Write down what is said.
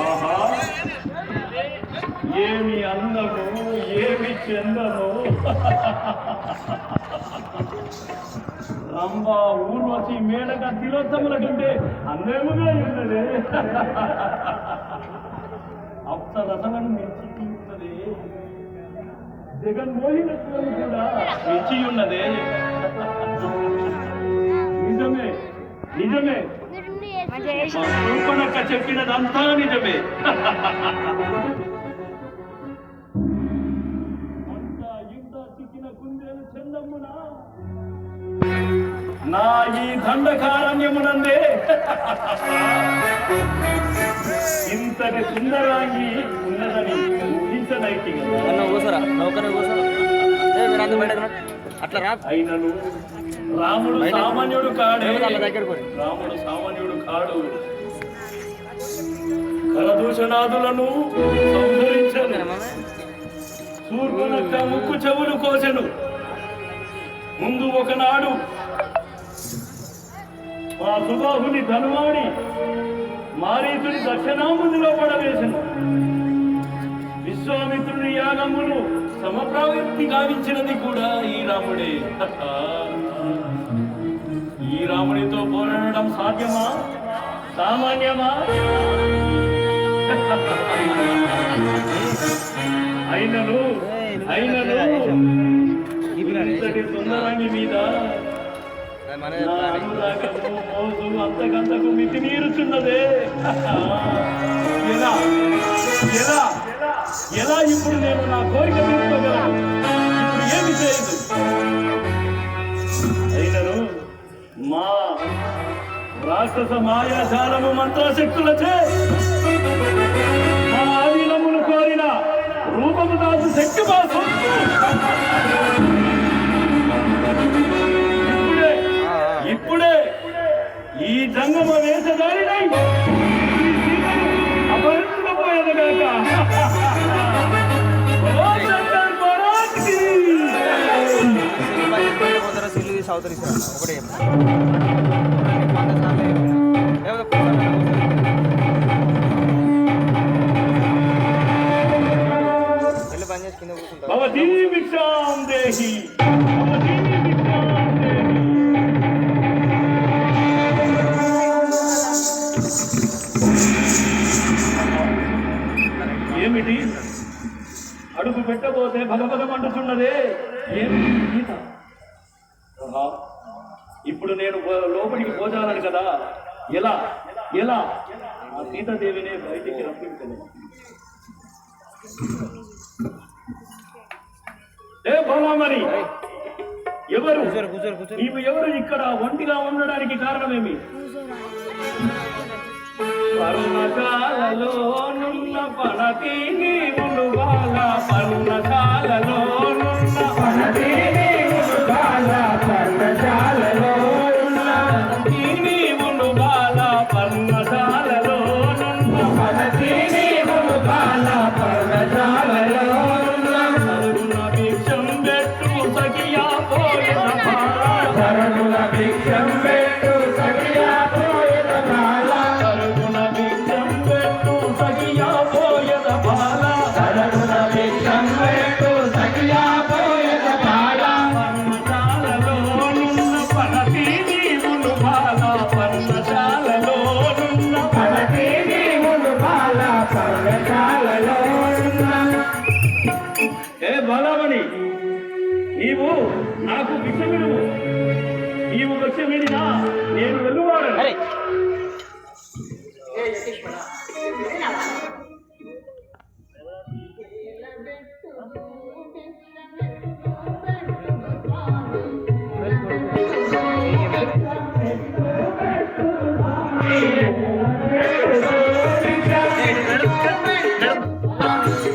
ఆహా. ఏమి అందము ఏమి చందము. రంభ ఊర్వశి మేడక తిలోత్తముల కంటే అందముగా ఉన్నదే. అప్సరసలను మించి ఉన్నదే జగన్మోహినత్వం కూడా మించి ఉన్నదే నిజమే నిజమే. రూపణక్క చెప్పినదంతా నిజమే. అంతా యుద్ధ చిక్కిన కుందేలు చందమ్మున? నా ఈ దండకారణ్యమునందే. ఇంతటి సుందరాంగి ఉన్నదని కూసరా. కూసరా మీరు. అట్లా రా. అయినను. రాముడు సామాన్యుడు కాడే. దగ్గరకు. రాముడు సామాన్యుడు కాడు. సంహరించను. సూర్యునక్క ముక్కు చెవులు కోసెను. ముందు ఒకనాడు మా సుబాహుని ధనువాడి మారీతుని దక్షిణాముదిలో పడవేశను విశ్వామిత్రుని సమప్రవృత్తి గావించినది కూడా ఈ రాముడే. ఈ రాముడితో పోరాడడం సాధ్యమా? సామాన్యమా? అయినను అయినను. ఇంతటి సుందరాంగి మీద మోసు అంతకంతకు మితి మీరుచున్నదే ఎలా? ఎలా? ఎలా ఇప్పుడు నేను నా కోరిక తీర్చుకోగలను? ఇప్పుడు ఏమి చేయదు అయినను మా రాక్షస మాయాజాలము మంత్రశక్తులచే మా ఆధీనమును కోరిన రూపము దాసు శక్తి మా సొత్తు. ఇప్పుడే ఇప్పుడే ఈ జంగమ వేషధారినై ఇస్తారా ఒకటే ఏమిటి? అడుగు పెట్టబోతే గీత? ఆహా. ఇప్పుడు నేను లోపలికి పోజాలను కదా. ఎలా? ఎలా? ఆ సీతాదేవిని బయటికి రప్పించలేదు ఏ ఎవరు? నీవు ఎవరు? ఇక్కడ ఒంటిగా ఉండడానికి కారణమేమి? పర్ణశాలలో నున్న పనతి నీవులు బాల పర్ణశాలలో నున్న పనతి నీవులు బాల పర్ణశాలలో నున్న పనతి నీవులు బాల పర్ణశాలలో నున్న పనతి నీవులు బాల పర్ణశాలలో నున్న పరుగున భిక్షం పెట్టు సఖియా పోయిన పరుగున భిక్షం పెట్టు నీవు నాకు విషమిడు నీవు విషమిడినా నేను వెళ్ళువాడు